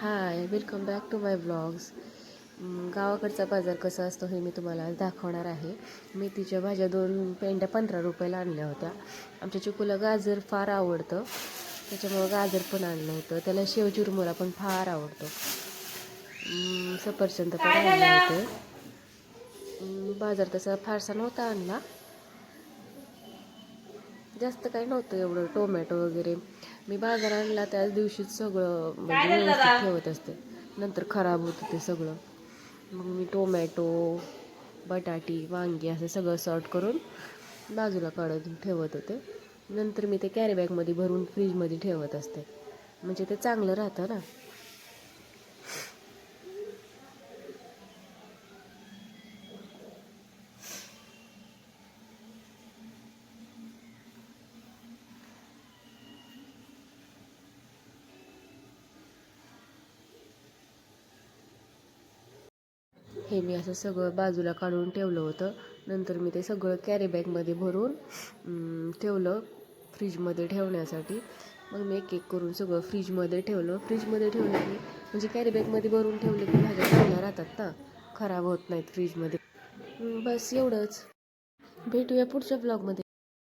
Hi welcome back to my blogs गावाकडचा बाजार कसा असतो हे मी तुम्हाला दाखवणार आहे. मेथीच्या भाज्या दोन पेंड्या पंधरा रुपयाला आणल्या होत्या. आमच्या चिकूला गाजर फार आवडतं. त्याच्यामुळं गाजर पण आणलं होतं. त्याला शेव चुरमुरा पण फार आवडतो. Mm, सफरचंद पण आणले होते. Mm, बाजार तसा फारसा नव्हता आणला. जास्त काही नव्हतं एवढं. टोमॅटो वगैरे. मी बाजार आणला त्याच दिवशीच सगळं म्हणजे व्यवस्थित ठेवत असते. नंतर खराब होतं ते सगळं. मग मी टोमॅटो बटाटी वांगी असं सगळं सॉर्ट करून बाजूला काढून ठेवत होते. नंतर मी ते कॅरी बॅगमध्ये भरून फ्रीजमध्ये ठेवत असते. म्हणजे ते चांगलं राहतं ना. हे मी असं सगळं बाजूला काढून ठेवलं होतं. नंतर मी ते सगळं कॅरी बॅगमध्ये भरून ठेवलं फ्रीजमध्ये ठेवण्यासाठी. मग मी एक एक करून सगळं फ्रीजमध्ये ठेवलं. फ्रीजमध्ये ठेवलं की म्हणजे कॅरी बॅगमध्ये भरून ठेवलं की भाज्या चांगल्या राहतात ना? खराब होत नाहीत फ्रीजमध्ये बस एवढंच. भेटूया पुढच्या ब्लॉगमध्ये